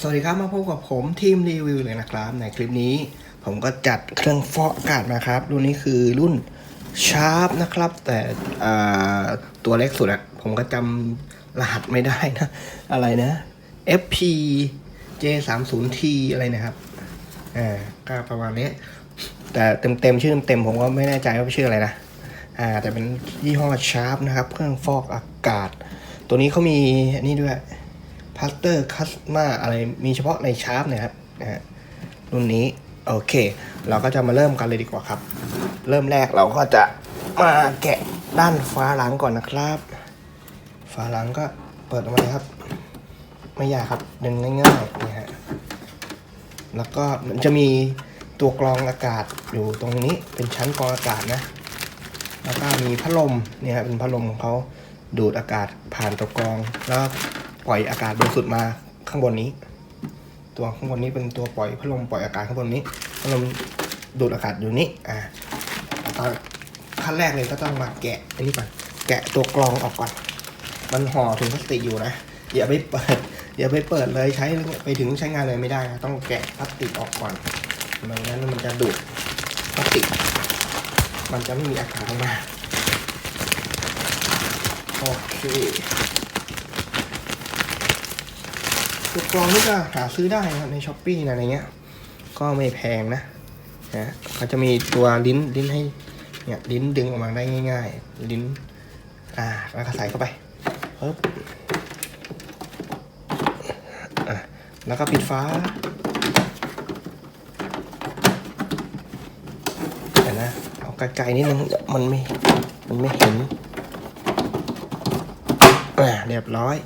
สวัสดีครับมาพบกับผมทีมรีวิวเลยนะครับ ในคลิปนี้ ผมก็จัดเครื่องฟอกอากาศมาครับรุ่นนี้คือรุ่นชาร์ปนะครับ แต่ตัวเล็กสุดอะผมก็จำรหัสไม่ได้นะ อะไรนะ FP J30T อะไรนะครับอ่าก็ประมาณนี้แต่เต็มเต็มๆชื่อเต็มๆผมก็ไม่แน่ใจว่าชื่ออะไรนะอ่าแต่เป็นยี่ห้อชาร์ปนะครับ เครื่องฟอกอากาศ ตัวนี้เขามีอันนี้ด้วย พาสเตอร์คัสมาอะไรมีเฉพาะในชาร์ปนะครับนะฮะรุ่นนี้โอเค เราก็จะมาเริ่มกันเลยดีกว่าครับ เริ่มแรกเราก็จะมาแกะด้านฝาหลังก่อนนะครับฝาหลังก็เปิดออกมาเลยครับ ไม่ยากครับดึงง่ายๆนะฮะแล้วก็มันจะมีตัวกรองอากาศอยู่ตรงนี้เป็นชั้นกรองอากาศนะ แล้วก็มีพัดลมเนี่ยครับเป็นพัดลมของเขาดูดอากาศผ่านตัวกรอง แล้ว ปล่อยอากาศบริสุทธิ์มาข้างบนนี้ ตัวข้างบนนี้เป็นตัวปล่อยพัดลมปล่อยอากาศข้างบนนี้พัดลมดูดอากาศอยู่นี้อ่าตอนขั้นแรกเลยก็ต้องมาแกะอันนี้ก่อนแกะตัวกรองออกก่อน มันห่อถุงพลาสติกอยู่นะอย่าไปเปิดอย่าไปเปิดเลยใช้ไปถึงใช้งานเลยไม่ได้นะต้องแกะพลาสติกออกก่อนไม่งั้นมันจะดูดพลาสติก มันจะไม่มีอากาศออกมาโอเค ตัวกรองนี่ก็หาซื้อได้นะครับในช้อปปี้นะอะไรเงี้ย ก็ไม่แพงนะนะเขาจะมีตัวลิ้นลิ้นให้เนี่ยลิ้นดึงออกมาได้ง่าย ๆ ลิ้นอ่าแล้วก็ใส่เข้าไปปึ๊บอะแล้วก็ปิดฟ้าเดี๋ยวนะเอาไกลๆนิดนึงเดี๋ยวมันไม่มันไม่เห็นอ่าเรียบร้อย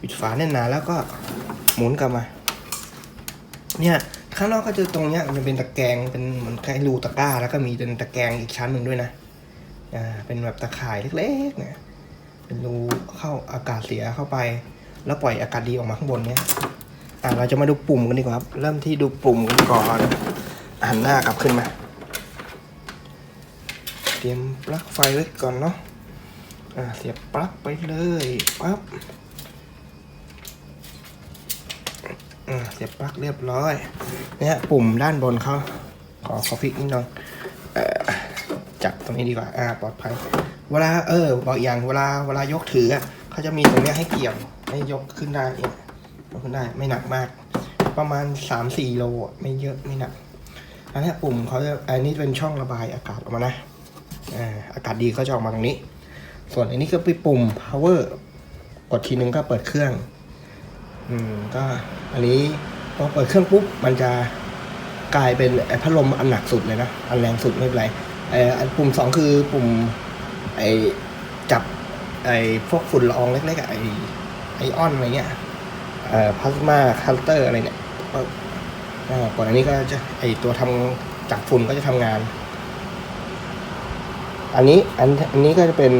ปิดฝาแน่นหนาแล้วก็หมุนกลับมา เนี่ยข้างนอกก็จะตรงเนี้ยมันเป็นตะแกรงเป็นเหมือนคล้ายรูตะกร้า แล้วก็มีเป็นตะแกรงอีกชั้นหนึ่งด้วยนะอ่าเป็นแบบตะข่ายเล็กๆเนี่ยเป็นรูเข้าอากาศเสียเข้าไป แล้วปล่อยอากาศดีออกมาข้างบนเนี้ยอ่าเราจะมาดูปุ่มกันดีกว่าครับเริ่มที่ดูปุ่มกันก่อนหันหน้ากลับขึ้นมาเตรียมปลั๊กไฟไว้ก่อนเนาะอ่าเสียบปลั๊กไปเลยปั๊บ อ่า เสียบปลั๊กเรียบร้อยเนี่ยปุ่มด้านบนเขาขอขอพลิกนิดน่อยเอ่อจับตรงนี้ดีกว่าอ่าปลอดภัย เวลาเออบอกอย่างเวลาเวลายกถืออะเขาจะมีตรงนี้ให้เกี่ยวให้ยกขึ้นได้เนี่ยกขึ้นได้ไม่หนักมาก ประมาณสามสี่โลไม่เยอะไม่หนักอันนี้ปุ่มเขาจะอันนี้เป็นช่องระบายอากาศออกมานะอ่าอากาศดีก็จะออกมาตรงนี้ ส่วนอันนี้ก็เป็นปุ่ม power กดทีนึงก็เปิดเครื่อง อืมก็อันนี้พอเปิดเครื่องปุ๊บมันจะกลายเป็นไอ้พัดลมอันหนักสุดเลยนะอันแรงสุดไม่เป็นไรไอ้อันปุ่มสองคือปุ่มไอ้จับไอ้พวกฝุ่นละอองเล็กๆไอ้ไอออนอะไรเงี้ยเอ่อพลาสมาคัลเตอร์อะไรเนี่ยก็อ่ากดอันนี้ก็จะไอตัวทำจับฝุ่นก็จะทำงาน อันนี้อันอันนี้ก็จะเป็น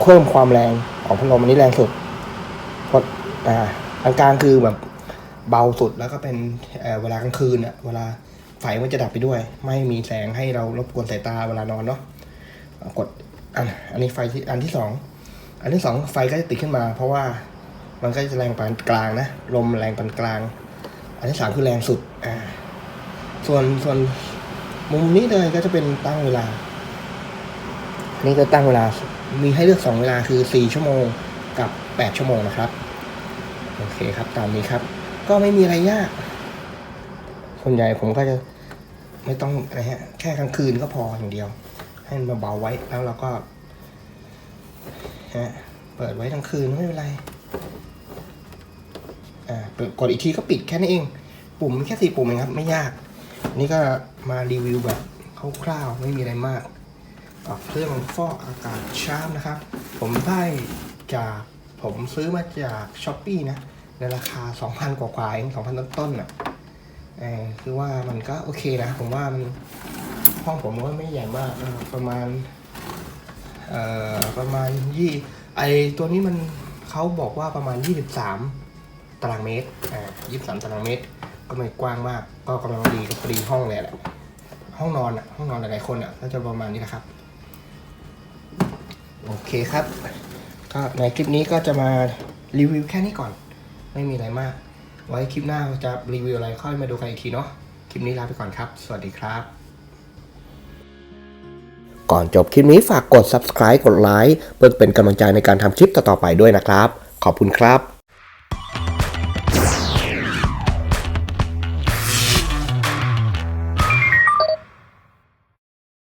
เพิ่มความแรงของพัดลมอันนี้แรงสุดกดอ่าอัน กลางคือแบบเบาสุดแล้วก็เป็นเวลากลางคืนอะเวลาไฟมันจะดับไปด้วย ไม่มีแสงให้เรารบกวนสายตาเวลานอนเนาะกดอันอันนี้ไฟที่อันที่สองอันที่สองไฟก็จะติดขึ้นมา เพราะว่ามันก็จะแรงปานกลางนะลมแรงปานกลาง อันที่สามคือแรงสุดอ่าส่วนส่วนมุมนี้เลยก็จะเป็นตั้งเวลาอันนี้ก็ตั้งเวลามีให้เลือกสองเวลาคือ4ชั่วโมงกับ8ชั่วโมงนะครับ โอเคครับตามนี้ครับ ก็ไม่มีอะไรยากส่วนใหญ่ผมก็จะไม่ต้องอะไรฮะแค่กลางคืนก็พออย่างเดียว ให้มันเบาไว้แล้วเราก็ฮะเปิดไว้ทั้งคืนไม่เป็นไรอ่าเปิดกดอีกทีก็ปิดแค่นี้เอง ปุ่มมีแค่สี่ปุ่มเองครับ ไม่ยาก นี่ก็มารีวิวแบบคร่าวๆไม่มีอะไรมากกับเครื่องฟอกอากาศชาร์ปนะครับ ผมได้จาก ผมซื้อมาจากช้อปปีนะ ในราคา 2,000 กว่าๆเอง2,000 ต้นๆน่ะเออคือว่ามันก็โอเคนะ ผมว่ามันห้องผมก็ไม่ใหญ่มากประมาณเอ่อประมาณยี่ไอตัวนี้มันเขาบอกว่าประมาณ 23 ตารางเมตรอ่า23 ตารางเมตร ก็ไม่กว้างมาก ก็กำลังดีกับพอดีห้องเลยแหละห้องนอนอะห้องนอนหลายๆคนอะก็จะประมาณนี้นะครับ โอเคครับ ก็ในคลิปนี้ก็จะมารีวิวแค่นี้ก่อน ไม่มีอะไรมาก ไว้คลิปหน้าจะรีวิวอะไรค่อยมาดูกันอีกทีเนาะคลิปนี้ลาไปก่อนครับ สวัสดีครับ ก่อนจบคลิปนี้ฝากกด subscribe กดไลค์เพื่อเป็นกำลังใจในการทำคลิปต่อๆไปด้วยนะครับ ขอบคุณครับ